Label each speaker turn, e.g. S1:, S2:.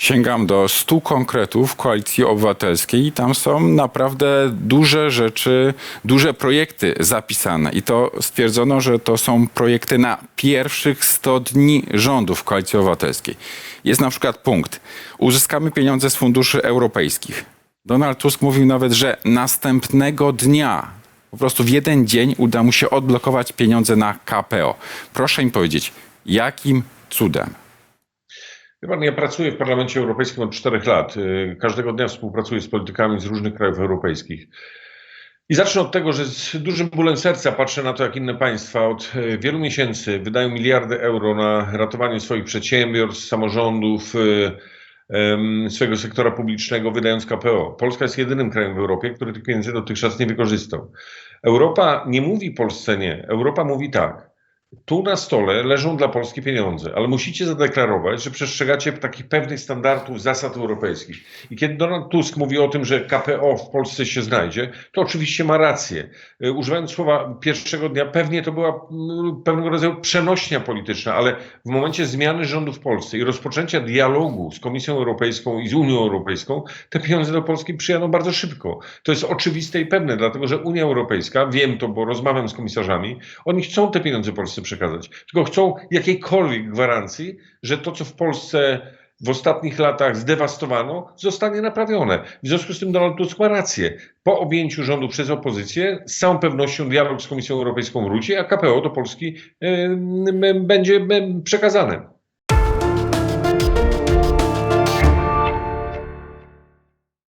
S1: Sięgam do stu konkretów Koalicji Obywatelskiej i tam są naprawdę duże rzeczy, duże projekty zapisane. I to stwierdzono, że to są projekty na pierwszych 100 dni rządów Koalicji Obywatelskiej. Jest na przykład punkt. Uzyskamy pieniądze z funduszy europejskich. Donald Tusk mówił nawet, że następnego dnia, po prostu w jeden dzień uda mu się odblokować pieniądze na KPO. Proszę mi powiedzieć, jakim cudem?
S2: Wie pan, ja pracuję w Parlamencie Europejskim od czterech lat. Y, Każdego dnia współpracuję z politykami z różnych krajów europejskich. I zacznę od tego, że z dużym bólem serca patrzę na to, jak inne państwa od y, wielu miesięcy wydają miliardy euro na ratowanie swoich przedsiębiorstw, samorządów, y, swojego sektora publicznego, wydając KPO. Polska jest jedynym krajem w Europie, który tych pieniędzy dotychczas nie wykorzystał. Europa nie mówi Polsce nie. Europa mówi tak. Tu na stole leżą dla Polski pieniądze, ale musicie zadeklarować, że przestrzegacie takich pewnych standardów, zasad europejskich. I kiedy Donald Tusk mówi o tym, że KPO w Polsce się znajdzie, to oczywiście ma rację. Y, Używając słowa pierwszego dnia, pewnie to była mm, pewnego rodzaju przenośnia polityczna, ale w momencie zmiany rządu w Polsce i rozpoczęcia dialogu z Komisją Europejską i z Unią Europejską, te pieniądze do Polski przyjadą bardzo szybko. To jest oczywiste i pewne, dlatego że Unia Europejska, wiem to, bo rozmawiam z komisarzami, oni chcą te pieniądze Polsce przekazać, tylko chcą jakiejkolwiek gwarancji, że to, co w Polsce w ostatnich latach zdewastowano, zostanie naprawione. W związku z tym Donald Tusk ma rację. Po objęciu rządu przez opozycję, z całą pewnością dialog z Komisją Europejską wróci, a KPO do Polski będzie przekazane.